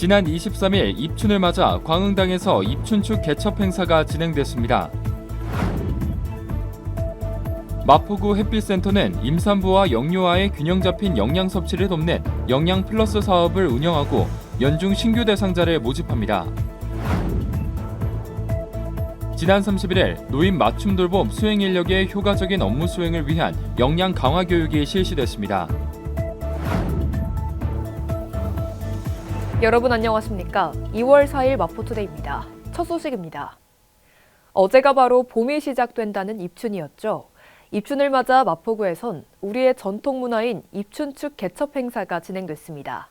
지난 23일 입춘을 맞아 광흥당에서 입춘축 개첩 행사가 진행됐습니다. 마포구 햇빛센터는 임산부와 영유아의 균형 잡힌 영양 섭취를 돕는 영양 플러스 사업을 운영하고 연중 신규 대상자를 모집합니다. 지난 31일 노인 맞춤 돌봄 수행 인력의 효과적인 업무 수행을 위한 역량 강화 교육이 실시됐습니다. 여러분 안녕하십니까? 2월 4일 마포투데이입니다. 첫 소식입니다. 어제가 바로 봄이 시작된다는 입춘이었죠. 입춘을 맞아 마포구에선 우리의 전통 문화인 입춘축 개첩 행사가 진행됐습니다.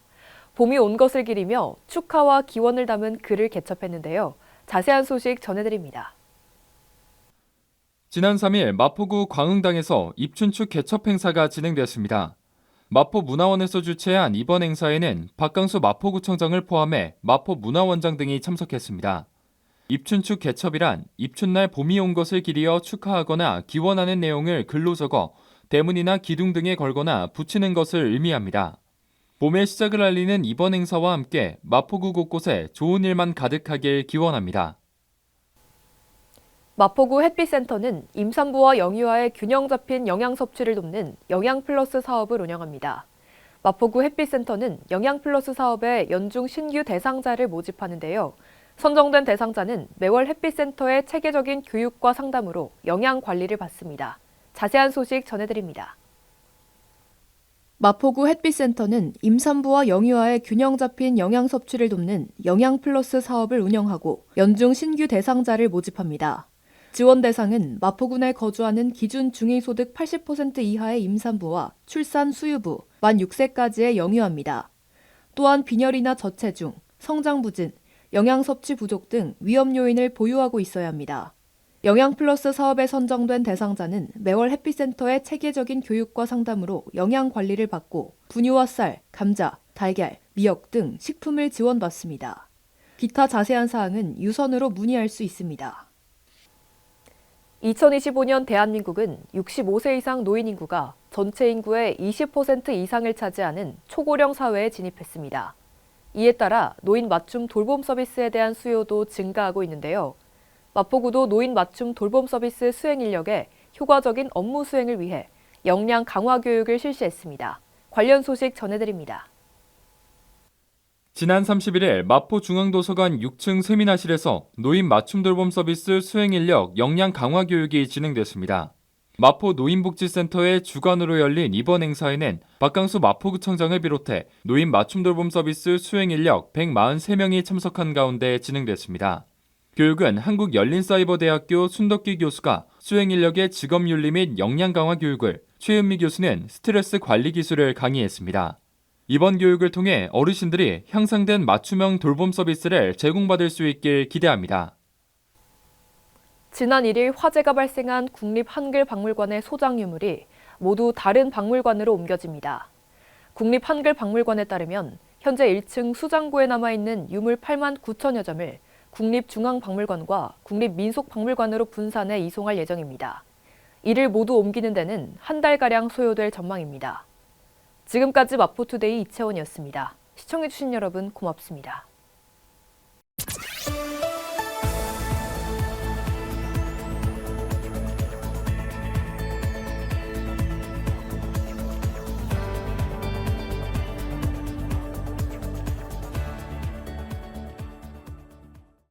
봄이 온 것을 기리며 축하와 기원을 담은 글을 개첩했는데요. 자세한 소식 전해드립니다. 지난 3일 마포구 광흥당에서 입춘축 개첩 행사가 진행됐습니다. 마포 문화원에서 주최한 이번 행사에는 박강수 마포구청장을 포함해 마포 문화원장 등이 참석했습니다. 입춘축 개첩이란 입춘날 봄이 온 것을 기리어 축하하거나 기원하는 내용을 글로 적어 대문이나 기둥 등에 걸거나 붙이는 것을 의미합니다. 봄의 시작을 알리는 이번 행사와 함께 마포구 곳곳에 좋은 일만 가득하길 기원합니다. 마포구 햇빛센터는 임산부와 영유아의 균형 잡힌 영양 섭취를 돕는 영양 플러스 사업을 운영합니다. 마포구 햇빛센터는 영양 플러스 사업에 연중 신규 대상자를 모집하는데요. 선정된 대상자는 매월 햇빛센터의 체계적인 교육과 상담으로 영양 관리를 받습니다. 자세한 소식 전해드립니다. 마포구 햇빛센터는 임산부와 영유아의 균형 잡힌 영양 섭취를 돕는 영양 플러스 사업을 운영하고 연중 신규 대상자를 모집합니다. 지원 대상은 마포군에 거주하는 기준 중위소득 80% 이하의 임산부와 출산 수유부, 만 6세까지의 영유아입니다. 또한 빈혈이나 저체중, 성장 부진, 영양 섭취 부족 등 위험 요인을 보유하고 있어야 합니다. 영양 플러스 사업에 선정된 대상자는 매월 햇빛센터의 체계적인 교육과 상담으로 영양 관리를 받고 분유와 쌀, 감자, 달걀, 미역 등 식품을 지원받습니다. 기타 자세한 사항은 유선으로 문의할 수 있습니다. 2025년 대한민국은 65세 이상 노인 인구가 전체 인구의 20% 이상을 차지하는 초고령 사회에 진입했습니다. 이에 따라 노인 맞춤 돌봄 서비스에 대한 수요도 증가하고 있는데요. 마포구도 노인 맞춤 돌봄 서비스 수행 인력의 효과적인 업무 수행을 위해 역량 강화 교육을 실시했습니다. 관련 소식 전해드립니다. 지난 31일 마포중앙도서관 6층 세미나실에서 노인 맞춤 돌봄 서비스 수행 인력 역량 강화 교육이 진행됐습니다. 마포 노인복지센터의 주관으로 열린 이번 행사에는 박강수 마포구청장을 비롯해 노인 맞춤 돌봄 서비스 수행 인력 143명이 참석한 가운데 진행됐습니다. 교육은 한국열린사이버대학교 순덕기 교수가 수행 인력의 직업 윤리 및 역량 강화 교육을, 최은미 교수는 스트레스 관리 기술을 강의했습니다. 이번 교육을 통해 어르신들이 향상된 맞춤형 돌봄 서비스를 제공받을 수 있길 기대합니다. 지난 1일 화재가 발생한 국립한글박물관의 소장 유물이 모두 다른 박물관으로 옮겨집니다. 국립한글박물관에 따르면 현재 1층 수장고에 남아있는 유물 8만 9천여 점을 국립중앙박물관과 국립민속박물관으로 분산해 이송할 예정입니다. 이를 모두 옮기는 데는 한 달가량 소요될 전망입니다. 지금까지 마포투데이 이채원이었습니다. 시청해주신 여러분 고맙습니다.